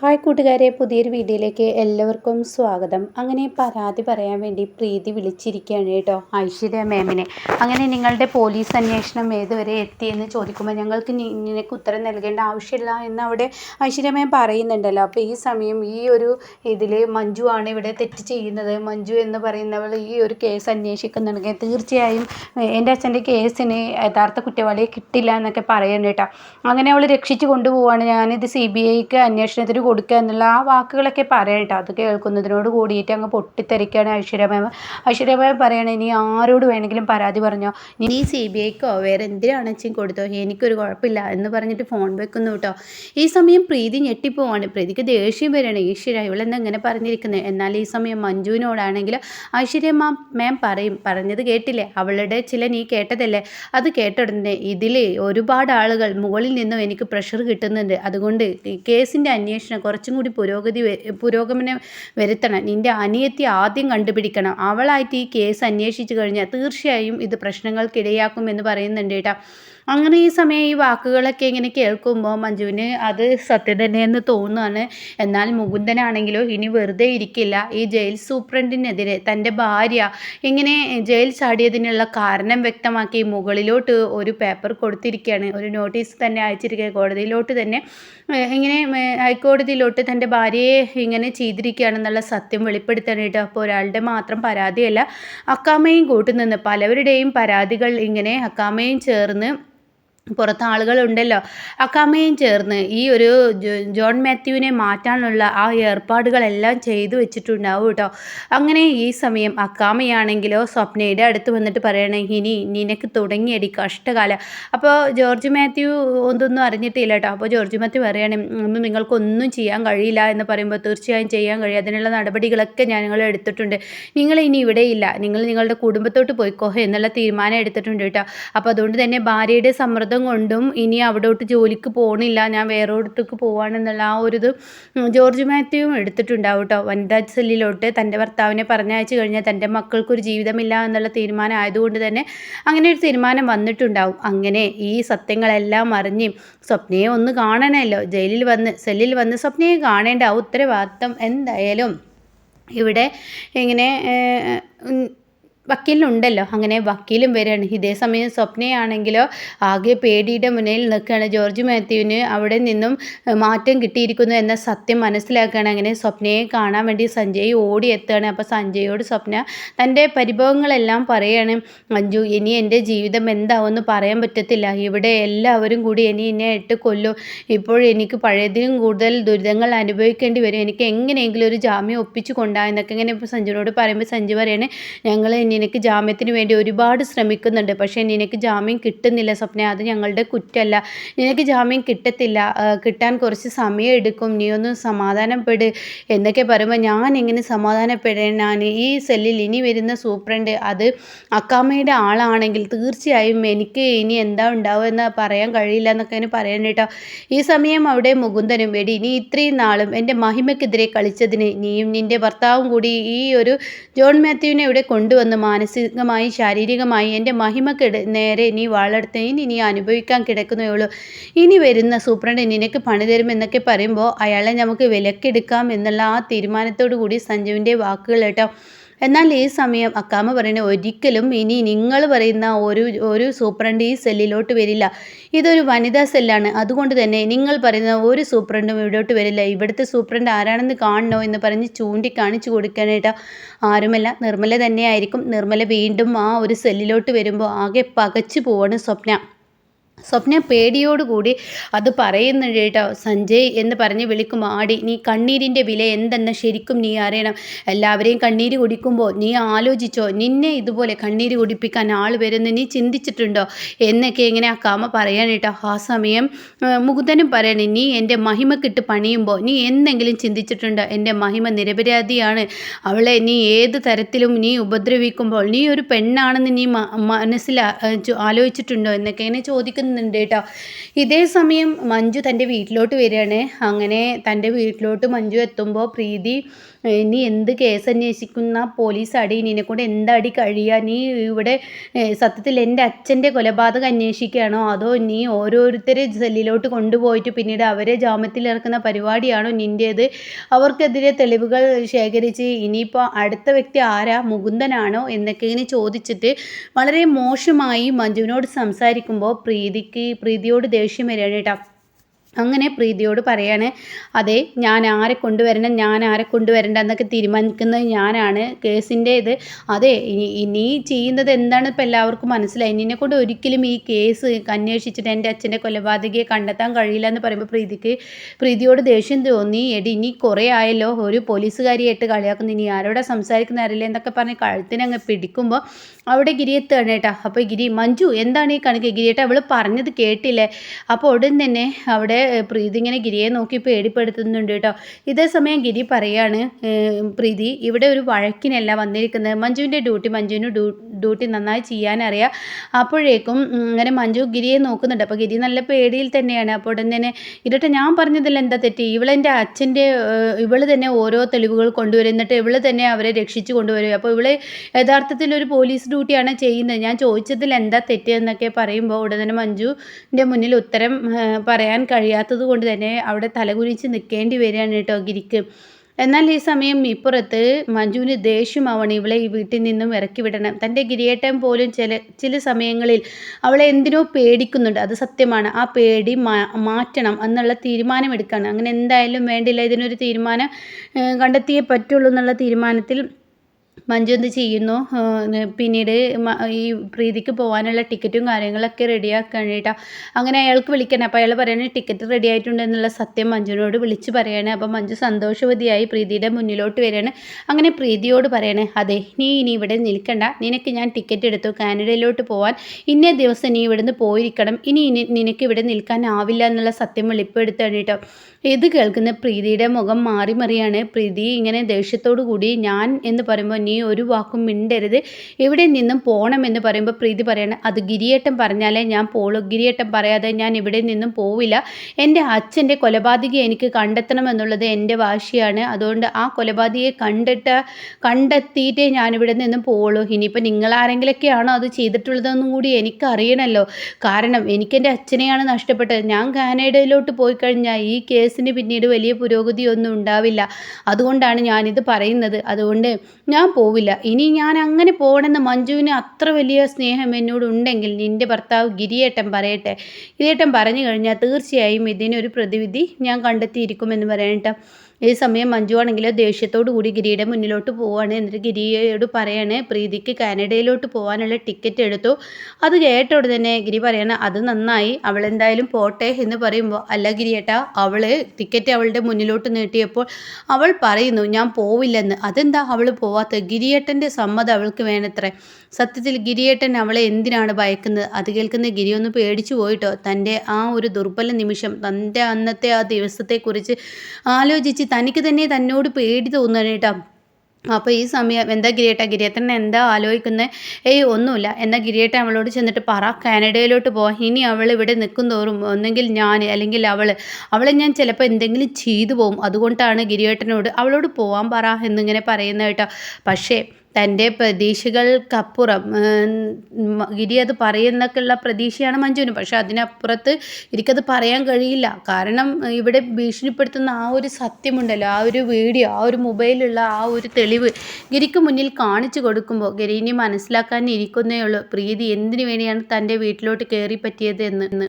Hi കൂട്ടുകാരെ പുതിയൊരു വീഡിയോയിലേക്ക് എല്ലാവർക്കും സ്വാഗതം. അങ്ങനെ പരാതി പറയാൻ വേണ്ടി പ്രീതി വിളിച്ചിരിക്കുകയാണ് കേട്ടോ ഐശ്വര്യ മാമിനെ. അങ്ങനെ നിങ്ങളുടെ പോലീസ് അന്വേഷണം ഏതുവരെ എത്തിയെന്ന് ചോദിക്കുമ്പോൾ ഞങ്ങൾക്ക് നിനക്ക് ഉത്തരം നൽകേണ്ട ആവശ്യമില്ല എന്ന് അവിടെ ഐശ്വര്യ മാം പറയുന്നുണ്ടല്ലോ. അപ്പോൾ ഈ സമയം ഈ ഒരു ഇതിൽ മഞ്ജു ആണ് ഇവിടെ തെറ്റ് ചെയ്യുന്നത്. മഞ്ജു എന്ന് പറയുന്നവൾ ഈ ഒരു കേസ് അന്വേഷിക്കുന്നുണ്ടെങ്കിൽ തീർച്ചയായും എന്റെ അച്ഛന്റെ കേസിന് യഥാർത്ഥ കുറ്റവാളിയെ കിട്ടില്ല എന്നൊക്കെ പറയുന്നുണ്ട് കേട്ടോ. അങ്ങനെ അവൾ രക്ഷിച്ചു കൊണ്ടുപോവാണ്. ഞാനിത് സി ബി ഐക്ക് അന്വേഷണത്തിന് കൊടുക്കുക എന്നുള്ള ആ വാക്കുകളൊക്കെ പറയട്ടോ അത് കേൾക്കുന്നതിനോട് കൂടിയിട്ട് അങ്ങ് പൊട്ടിത്തെറിക്കുകയാണ് ഐശ്വര്യമാമ ഐശ്വര്യമാമ പറയണ ഇനി ആരോട് വേണമെങ്കിലും പരാതി പറഞ്ഞോ? നീ സി ബി ഐക്കോ വേറെ എന്തിനാണ് അച്ഛൻ കൊടുത്തോ? എനിക്കൊരു കുഴപ്പമില്ല എന്ന് പറഞ്ഞിട്ട് ഫോൺ വെക്കുന്നു കേട്ടോ. ഈ സമയം പ്രീതി ഞെട്ടിപ്പോവാണ്. പ്രീതിക്ക് ദേഷ്യം വരികയാണ്. ഈശ്വര ഇവളെന്താ ഇങ്ങനെ പറഞ്ഞിരിക്കുന്നത് എന്നാൽ ഈ സമയം മഞ്ജുവിനോടാണെങ്കിൽ ഐശ്വര്യ മാം മാം പറയും പറഞ്ഞത് കേട്ടില്ലേ? അവളുടെ ചില നീ കേട്ടതല്ലേ? അത് കേട്ടുടനെ ഇതിൽ ഒരുപാട് ആളുകൾ മുകളിൽ നിന്നും എനിക്ക് പ്രഷർ കിട്ടുന്നുണ്ട്. അതുകൊണ്ട് കേസിന്റെ അന്വേഷണം കുറച്ചും കൂടി പുരോഗതി പുരോഗമനം വരുത്തണം. നിന്റെ അനിയത്തി ആദ്യം കണ്ടുപിടിക്കണം. അവളായിട്ട് ഈ കേസ് അന്വേഷിച്ചു കഴിഞ്ഞാൽ തീർച്ചയായും ഇത് പ്രശ്നങ്ങൾക്കിടയാക്കുമെന്ന് പറയുന്നുണ്ട് കേട്ടോ. അങ്ങനെ ഈ സമയം ഈ വാക്കുകളൊക്കെ ഇങ്ങനെ കേൾക്കുമ്പോൾ മഞ്ജുവിന് അത് സത്യം തന്നെയെന്ന് തോന്നുകയാണ്. എന്നാൽ മുകുന്ദനാണെങ്കിലോ ഇനി വെറുതെ ഇരിക്കില്ല. ഈ ജയിൽ സൂപ്രണ്ടിനെതിരെ തന്റെ ഭാര്യ ഇങ്ങനെ ജയിൽ ചാടിയതിനുള്ള കാരണം വ്യക്തമാക്കി മുകളിലോട്ട് ഒരു പേപ്പർ കൊടുത്തിരിക്കുകയാണ്. ഒരു നോട്ടീസ് തന്നെ അയച്ചിരിക്കുക കോടതിയിലോട്ട് തന്നെ ഇങ്ങനെ ഹൈക്കോടതിയിലോട്ട് തന്റെ ഭാര്യയെ ഇങ്ങനെ ചെയ്തിരിക്കുകയാണെന്നുള്ള സത്യം വെളിപ്പെടുത്താനായിട്ട് അപ്പോൾ ഒരാളുടെ മാത്രം പരാതിയല്ല അക്കാമയും കൂട്ടുനിന്ന് പലവരുടെയും പരാതികൾ ഇങ്ങനെ അക്കാമയും ചേർന്ന് പുറത്ത് ആളുകളുണ്ടല്ലോ. അക്കാമയും ചേർന്ന് ഈ ഒരു ജോൺ മാത്യുവിനെ മാറ്റാനുള്ള ആ ഏർപ്പാടുകളെല്ലാം ചെയ്തു വെച്ചിട്ടുണ്ടാവും കേട്ടോ. അങ്ങനെ ഈ സമയം അക്കാമയാണെങ്കിലോ സ്വപ്നയുടെ അടുത്ത് വന്നിട്ട് പറയണേ ഇനി നിനക്ക് തുടങ്ങിയടി കഷ്ടകാലം. അപ്പോൾ ജോർജ് മാത്യു ഒന്നൊന്നും അറിഞ്ഞിട്ടില്ല കേട്ടോ. അപ്പോൾ ജോർജ് മാത്യു പറയണേ ഒന്നും നിങ്ങൾക്കൊന്നും ചെയ്യാൻ കഴിയില്ല എന്ന് പറയുമ്പോൾ തീർച്ചയായും ചെയ്യാൻ കഴിയും. അതിനുള്ള നടപടികളൊക്കെ ഞങ്ങൾ എടുത്തിട്ടുണ്ട്. നിങ്ങൾ ഇനി ഇവിടെയില്ല നിങ്ങൾ നിങ്ങളുടെ കുടുംബത്തോട്ട് പോയിക്കോ എന്നുള്ള തീരുമാനം എടുത്തിട്ടുണ്ട് കേട്ടോ. അപ്പോൾ അതുകൊണ്ട് തന്നെ ഭാര്യയുടെ സമ്മർദ്ദം സമ്മതം കൊണ്ടും ഇനി അവിടോട്ട് ജോലിക്ക് പോകണില്ല ഞാൻ വേറെ ഇടത്തേക്ക് പോവാണെന്നുള്ള ആ ഒരു ഇത് ജോർജ് മാത്യുവും എടുത്തിട്ടുണ്ടാവും കേട്ടോ വനിതാ സെല്ലിലോട്ട് തന്റെ ഭർത്താവിനെ പറഞ്ഞയച്ചു കഴിഞ്ഞാൽ തന്റെ മക്കൾക്കൊരു ജീവിതമില്ല എന്നുള്ള തീരുമാനം ആയതുകൊണ്ട് തന്നെ അങ്ങനെ ഒരു തീരുമാനം വന്നിട്ടുണ്ടാവും. അങ്ങനെ ഈ സത്യങ്ങളെല്ലാം അറിഞ്ഞ് സ്വപ്നയെ ഒന്ന് കാണണമല്ലോ. ജയിലിൽ വന്ന് സെല്ലിൽ വന്ന് സ്വപ്നയെ കാണേണ്ട ആ ഉത്തരവാദിത്തം എന്തായാലും ഇവിടെ ഇങ്ങനെ വക്കീലിനുണ്ടല്ലോ. അങ്ങനെ വക്കീലും വരികയാണ്. ഇതേ സമയം സ്വപ്നയാണെങ്കിലോ ആകെ പേടിയുടെ മുന്നിൽ നിൽക്കുകയാണ്. ജോർജ് മാത്യുവിന് അവിടെ നിന്നും മാറ്റം കിട്ടിയിരിക്കുന്നു എന്ന സത്യം മനസ്സിലാക്കുകയാണ്. അങ്ങനെ സ്വപ്നയെ കാണാൻ വേണ്ടി സഞ്ജയ് ഓടി എത്തുകയാണ് അപ്പോൾ സഞ്ജയോട് സ്വപ്ന തന്റെ പരിഭവങ്ങളെല്ലാം പറയുകയാണ് മഞ്ജു ഇനി എന്റെ ജീവിതം എന്താവുമെന്ന് പറയാൻ പറ്റത്തില്ല. ഇവിടെ എല്ലാവരും കൂടി ഇനി എന്നെ ഇട്ട് കൊല്ലും. ഇപ്പോൾ എനിക്ക് പഴയതിലും കൂടുതൽ ദുരിതങ്ങൾ അനുഭവിക്കേണ്ടി വരും. എനിക്ക് എങ്ങനെയെങ്കിലും ഒരു ജാമ്യം ഒപ്പിച്ചു കൊണ്ടാ എന്നൊക്കെ ഇങ്ങനെ ഇപ്പോൾ സഞ്ജുവിനോട് പറയുമ്പോൾ സഞ്ജു പറയാണ് ഞങ്ങൾ ഇനി നിനക്ക് ജാമ്യത്തിന് വേണ്ടി ഒരുപാട് ശ്രമിക്കുന്നുണ്ട്. പക്ഷേ നിനക്ക് ജാമ്യം കിട്ടുന്നില്ല സ്വപ്ന. അത് ഞങ്ങളുടെ കുറ്റമല്ല. നിനക്ക് ജാമ്യം കിട്ടത്തില്ല. കിട്ടാൻ കുറച്ച് സമയം എടുക്കും. നീ ഒന്ന് സമാധാനപ്പെട് എന്നൊക്കെ പറയുമ്പോൾ ഞാൻ എങ്ങനെ സമാധാനപ്പെടാനാണ് ഈ സെല്ലിൽ ഇനി വരുന്ന സൂപ്രണ്ട് അത് അക്കാമ്മയുടെ ആളാണെങ്കിൽ തീർച്ചയായും എനിക്ക് ഇനി എന്താ ഉണ്ടാവുക എന്ന് പറയാൻ കഴിയില്ല എന്നൊക്കെ അതിന് പറയാൻ കേട്ടോ. ഈ സമയം അവിടെ മുകുന്ദനും വെടി ഇനി ഇത്രയും നാളും എന്റെ മഹിമയ്ക്കെതിരെ കളിച്ചതിന് നീയും നിന്റെ ഭർത്താവും കൂടി ഈ ഒരു ജോൺ മാത്യുവിനെ ഇവിടെ കൊണ്ടുവന്ന് മാനസികമായി ശാരീരികമായി എന്റെ മഹിമ കിട നേരെ നീ വളർത്ത് ഇനി നീ അനുഭവിക്കാൻ കിടക്കുന്നേ ഉള്ളൂ ഇനി വരുന്ന സൂപ്രണ്ട് നിനക്ക് പണി തരുമെന്നൊക്കെ പറയുമ്പോൾ അയാളെ നമുക്ക് വിലക്കെടുക്കാം എന്നുള്ള ആ തീരുമാനത്തോടു കൂടി സഞ്ജുവിന്റെ വാക്കുകൾ കേട്ടോ. എന്നാൽ ഈ സമയം അക്കാമ പറയുന്നത് ഒരിക്കലും ഇനി നിങ്ങൾ പറയുന്ന ഒരു ഒരു സൂപ്രണ്ട് ഈ സെല്ലിലോട്ട് വരില്ല. ഇതൊരു വനിതാ സെല്ലാണ്. അതുകൊണ്ട് തന്നെ നിങ്ങൾ പറയുന്ന ഒരു സൂപ്രണ്ടും ഇവിടോട്ട് വരില്ല. ഇവിടുത്തെ സൂപ്രണ്ട് ആരാണെന്ന് കാണണോ എന്ന് പറഞ്ഞ് ചൂണ്ടി കാണിച്ചു കൊടുക്കാനായിട്ട് ആരുമല്ല. നിർമ്മല തന്നെയായിരിക്കും. നിർമ്മല വീണ്ടും ആ ഒരു സെല്ലിലോട്ട് വരുമ്പോൾ ആകെ പകച്ചു പോവാണ് സ്വപ്ന. സ്വപ്ന പേടിയോടുകൂടി അത് പറയുന്നുണ്ട് കേട്ടോ സഞ്ജയ് എന്ന് പറഞ്ഞ് വിളിക്കും ആടി നീ കണ്ണീരിന്റെ വില എന്തെന്ന് ശരിക്കും നീ അറിയണം. എല്ലാവരെയും കണ്ണീര് കുടിക്കുമ്പോൾ നീ ആലോചിച്ചോ നിന്നെ ഇതുപോലെ കണ്ണീര് കുടിപ്പിക്കാൻ ആൾ വരുന്ന നീ ചിന്തിച്ചിട്ടുണ്ടോ? എന്നൊക്കെ ഇങ്ങനെ ആ കാമ പറയാൻ കേട്ടോ. ആ സമയം മുകുതനും പറയണേ നീ എന്റെ മഹിമക്കിട്ട് പണിയുമ്പോൾ നീ എന്തെങ്കിലും ചിന്തിച്ചിട്ടുണ്ടോ? എന്റെ മഹിമ നിരപരാധിയാണ്. അവളെ നീ ഏത് തരത്തിലും നീ ഉപദ്രവിക്കുമ്പോൾ നീ ഒരു പെണ്ണാണെന്ന് നീ മനസ്സിൽ ആലോചിച്ചിട്ടുണ്ടോ? എന്നൊക്കെ ഇങ്ങനെ ചോദിക്കുന്നു നിൽക്കുന്നുണ്ട് കേട്ടോ ഇതേ സമയം മഞ്ജു തന്റെ വീട്ടിലോട്ട് വരികയാണ്. അങ്ങനെ തന്റെ വീട്ടിലോട്ട് മഞ്ജു എത്തുമ്പോൾ പ്രീതി നീ എന്ത് കേസ് അന്വേഷിക്കുന്ന? പോലീസ് അടി നിന്നെ കൊണ്ട് എന്തടി കഴിയുക നീ ഇവിടെ സത്യത്തിൽ എന്റെ അച്ഛന്റെ കൊലപാതകം അന്വേഷിക്കുകയാണോ? അതോ നീ ഓരോരുത്തരെ സെല്ലിലോട്ട് കൊണ്ടുപോയിട്ട് പിന്നീട് അവരെ ജാമ്യത്തിൽ ഇറക്കുന്ന പരിപാടിയാണോ നിന്റേത്? അവർക്കെതിരെ തെളിവുകൾ ശേഖരിച്ച് ഇനിയിപ്പോൾ അടുത്ത വ്യക്തി ആരാ? മുകുന്ദനാണോ? എന്നൊക്കെ ഇങ്ങനെ ചോദിച്ചിട്ട് വളരെ മോശമായി മഞ്ജുവിനോട് സംസാരിക്കുമ്പോൾ പ്രീതിക്ക് പ്രീതിയോട് ദേഷ്യം വരികയാണ് കേട്ടോ അങ്ങനെ പ്രീതിയോട് പറയാണ് അതെ ഞാൻ ആരെ കൊണ്ടുവരണം ഞാൻ ആരെ കൊണ്ടുവരണ്ട എന്നൊക്കെ തീരുമാനിക്കുന്നത് ഞാനാണ്. കേസിന്റെ ഇത് അതെ ഇനി ചെയ്യുന്നത് എന്താണ് ഇപ്പോൾ എല്ലാവർക്കും മനസ്സിലായി. നിന്നെ കൊണ്ട് ഒരിക്കലും ഈ കേസ് അന്വേഷിച്ചിട്ട് എന്റെ അച്ഛന്റെ കൊലപാതകയെ കണ്ടെത്താൻ കഴിയില്ല എന്ന് പറയുമ്പോൾ പ്രീതിക്ക് പ്രീതിയോട് ദേഷ്യം തോന്നി. എടി ഇനി കുറേ ആയല്ലോ ഒരു പോലീസുകാരിയായിട്ട് കളിയാക്കുന്നു. ഇനി ആരോടെ സംസാരിക്കുന്ന അറിയില്ല എന്നൊക്കെ പറഞ്ഞ് കഴുത്തിനങ്ങ് പിടിക്കുമ്പോൾ അവിടെ ഗിരി എത്തുകയാണ് കേട്ടോ. അപ്പോൾ ഗിരി മഞ്ജു എന്താണ് ഈ കണക്ക്? ഗിരിയേട്ടാ അവൾ പറഞ്ഞത് കേട്ടില്ലേ? അപ്പോൾ ഉടൻ തന്നെ അവിടെ പ്രീതി ഇങ്ങനെ ഗിരിയെ നോക്കി പേടിപ്പെടുത്തുന്നുണ്ട് കേട്ടോ. ഇതേ സമയം ഗിരി പറയാണ് പ്രീതി ഇവിടെ ഒരു വഴക്കിനല്ല വന്നിരിക്കുന്നത്. മഞ്ജുവിന്റെ ഡ്യൂട്ടി മഞ്ജുവിന് ഡ്യൂട്ടി നന്നായി ചെയ്യാനറിയാം. അപ്പോഴേക്കും ഇങ്ങനെ മഞ്ജു ഗിരിയെ നോക്കുന്നുണ്ട്. അപ്പോൾ ഗിരി നല്ല പേടിയിൽ തന്നെയാണ്. അപ്പോൾ ഉടൻ തന്നെ ഇരട്ടെ ഞാൻ പറഞ്ഞതിൽ എന്താ തെറ്റി? ഇവളെന്റെ അച്ഛന്റെ ഇവൾ തന്നെ ഓരോ തെളിവുകൾ കൊണ്ടുവരും. എന്നിട്ട് ഇവൾ തന്നെ അവരെ രക്ഷിച്ചു കൊണ്ടുവരും. അപ്പോൾ ഇവൾ യഥാർത്ഥത്തിൽ ഒരു പോലീസ് ഡ്യൂട്ടിയാണ് ചെയ്യുന്നത്. ഞാൻ ചോദിച്ചതിൽ എന്താ തെറ്റ് എന്നൊക്കെ പറയുമ്പോൾ ഉടൻ തന്നെ മഞ്ജുവിന്റെ മുന്നിൽ ഉത്തരം പറയാൻ കഴിയാത്തത് കൊണ്ട് തന്നെ അവിടെ തലകുനിച്ച് നിൽക്കേണ്ടി വരികയാണ് കേട്ടോ ഗിരിക്ക്. എന്നാൽ ഈ സമയം ഇപ്പുറത്ത് മഞ്ജുവിന് ദേഷ്യമാവണം ഇവളെ ഈ വീട്ടിൽ നിന്നും ഇറക്കി വിടണം. തന്റെ ഗിരിയേട്ടൻ പോലും ചില ചില സമയങ്ങളിൽ അവളെ എന്തിനോ പേടിക്കുന്നുണ്ട്. അത് സത്യമാണ്. ആ പേടി മാറ്റണം എന്നുള്ള തീരുമാനമെടുക്കണം. അങ്ങനെ എന്തായാലും വേണ്ടില്ല. ഇതിനൊരു തീരുമാനം കണ്ടെത്തിയേ പറ്റുള്ളൂ എന്നുള്ള തീരുമാനത്തിൽ മഞ്ജു എന്ത് ചെയ്യുന്നു? പിന്നീട് ഈ പ്രീതിക്ക് പോകാനുള്ള ടിക്കറ്റും കാര്യങ്ങളൊക്കെ റെഡിയാക്കാൻ കേട്ടോ. അങ്ങനെ അയാൾക്ക് വിളിക്കണം. അപ്പോൾ അയാൾ പറയണ ടിക്കറ്റ് റെഡി ആയിട്ടുണ്ട് എന്നുള്ള സത്യം മഞ്ജുവിനോട് വിളിച്ച് പറയാണ്. അപ്പോൾ മഞ്ജു സന്തോഷവതിയായി പ്രീതിയുടെ മുന്നിലോട്ട് വരികയാണ്. അങ്ങനെ പ്രീതിയോട് പറയണേ അതെ നീ ഇനി ഇവിടെ നിൽക്കണ്ട. നിനക്ക് ഞാൻ ടിക്കറ്റ് എടുത്തു കാനഡയിലോട്ട് പോകാൻ ഇന്നേ ദിവസം നീ ഇവിടുന്ന് പോയിരിക്കണം. ഇനി നിനക്ക് ഇവിടെ നിൽക്കാനാവില്ല എന്നുള്ള സത്യം വെളിപ്പെടുത്താണ് കേട്ടോ. ഇത് കേൾക്കുന്ന പ്രീതിയുടെ മുഖം മാറി മറിയാണ്. പ്രീതി ഇങ്ങനെ ദേഷ്യത്തോടു കൂടി ഞാൻ എന്ന് പറയുമ്പോൾ നീ ഒരു വാക്കും മിണ്ടരുത്. എവിടെ നിന്നും പോകണമെന്ന് പറയുമ്പോൾ പ്രീതി പറയണം അത് ഗിരിയേട്ടൻ പറഞ്ഞാലേ ഞാൻ പോളൂ. ഗിരിയേട്ടൻ പറയാതെ ഞാൻ ഇവിടെ നിന്നും പോവില്ല. എന്റെ അച്ഛന്റെ കൊലപാതകയെ എനിക്ക് കണ്ടെത്തണമെന്നുള്ളത് എന്റെ വാശിയാണ്. അതുകൊണ്ട് ആ കൊലപാതകയെ കണ്ടിട്ട് കണ്ടെത്തിയിട്ടേ ഞാനിവിടെ നിന്നും പോവുള്ളൂ. ഇനിയിപ്പോൾ നിങ്ങളാരെങ്കിലൊക്കെയാണോ അത് ചെയ്തിട്ടുള്ളതെന്നും കൂടി എനിക്കറിയണമല്ലോ കാരണം എനിക്കെന്റെ അച്ഛനെയാണ് നഷ്ടപ്പെട്ടത്. ഞാൻ കാനഡയിലോട്ട് പോയി കഴിഞ്ഞാൽ ഈ കേസിന് പിന്നീട് വലിയ പുരോഗതിയൊന്നും ഉണ്ടാവില്ല. അതുകൊണ്ടാണ് ഞാനിത് പറയുന്നത്. അതുകൊണ്ട് ഞാൻ പോവില്ല. ഇനി ഞാൻ അങ്ങനെ പോകണമെന്ന് മഞ്ജുവിന് അത്ര വലിയ സ്നേഹം എന്നോട് ഉണ്ടെങ്കിൽ നിന്റെ ഭർത്താവ് ഗിരിയേട്ടൻ പറയട്ടെ. ഗിരിയേട്ടൻ പറഞ്ഞു കഴിഞ്ഞാൽ തീർച്ചയായും ഇതിനൊരു പ്രതിവിധി ഞാൻ കണ്ടെത്തിയിരിക്കുമെന്ന് പറയട്ടെ ഈ സമയം മഞ്ജു ആണെങ്കിൽ ദേഷ്യത്തോടു കൂടി ഗിരിയുടെ മുന്നിലോട്ട് പോവാണ് എന്നിട്ട് ഗിരിയോട് പറയാണ് പ്രീതിക്ക് കാനഡയിലോട്ട് പോകാനുള്ള ടിക്കറ്റ് എടുത്തു. അത് കേട്ടോട് തന്നെ ഗിരി പറയാണ് അത് നന്നായി. അവൾ എന്തായാലും പോട്ടെ എന്ന് പറയുമ്പോൾ അല്ല ഗിരിയേട്ടാ അവൾ ടിക്കറ്റ് അവളുടെ മുന്നിലോട്ട് നീട്ടിയപ്പോൾ അവൾ പറയുന്നു ഞാൻ പോവില്ലെന്ന്. അതെന്താ അവൾ പോവാത്ത ഗിരിയേട്ടന്റെ സമ്മതം അവൾക്ക് വേണത്രേ. സത്യത്തിൽ ഗിരിയേട്ടൻ അവളെ എന്തിനാണ് ഭയക്കുന്നത്? അത് കേൾക്കുന്ന ഗിരി ഒന്ന് പേടിച്ചു പോയിട്ടോ. തന്റെ ആ ഒരു ദുർബല നിമിഷം തന്റെ അന്നത്തെ ആ ദിവസത്തെക്കുറിച്ച് ആലോചിച്ച് തനിക്ക് തന്നെ തന്നോട് പേടി തോന്നുകയാണ് കേട്ടോ. അപ്പോൾ ഈ സമയം എന്താ ഗിരിയേട്ട? ഗിരിയേട്ടനെ എന്താ ആലോചിക്കുന്നത് ഏയ് ഒന്നുമില്ല. എന്നാൽ ഗിരിയേട്ട അവളോട് ചെന്നിട്ട് പറ. കാനഡയിലോട്ട് പോവാം. ഇനി അവൾ ഇവിടെ നിൽക്കും തോറും ഒന്നെങ്കിൽ ഞാൻ അല്ലെങ്കിൽ അവൾ. അവളെ ഞാൻ ചിലപ്പോൾ എന്തെങ്കിലും ചെയ്തു പോകും അതുകൊണ്ടാണ് ഗിരിയേട്ടനോട് അവളോട് പോവാൻ പറ എന്നിങ്ങനെ പറയുന്നത് കേട്ടോ. പക്ഷേ തന്റെ പ്രതീക്ഷകൾക്കപ്പുറം ഗിരി അത് പറയുന്നൊക്കെയുള്ള പ്രതീക്ഷയാണ് മഞ്ജുവിന്. പക്ഷെ അതിനപ്പുറത്ത് എനിക്കത് പറയാൻ കഴിയില്ല. കാരണം ഇവിടെ ഭീഷണിപ്പെടുത്തുന്ന ആ ഒരു സത്യമുണ്ടല്ലോ. ആ ഒരു വീഡിയോ ആ ഒരു മൊബൈലുള്ള ആ ഒരു തെളിവ് ഗിരിക്ക് മുന്നിൽ കാണിച്ചു കൊടുക്കുമ്പോൾ ഗിരിനെ മനസ്സിലാക്കാൻ ഇരിക്കുന്നേ ഉള്ളൂ. പ്രീതി എന്തിനു വേണ്ടിയാണ് തന്റെ വീട്ടിലോട്ട് കയറി പറ്റിയത് എന്ന്.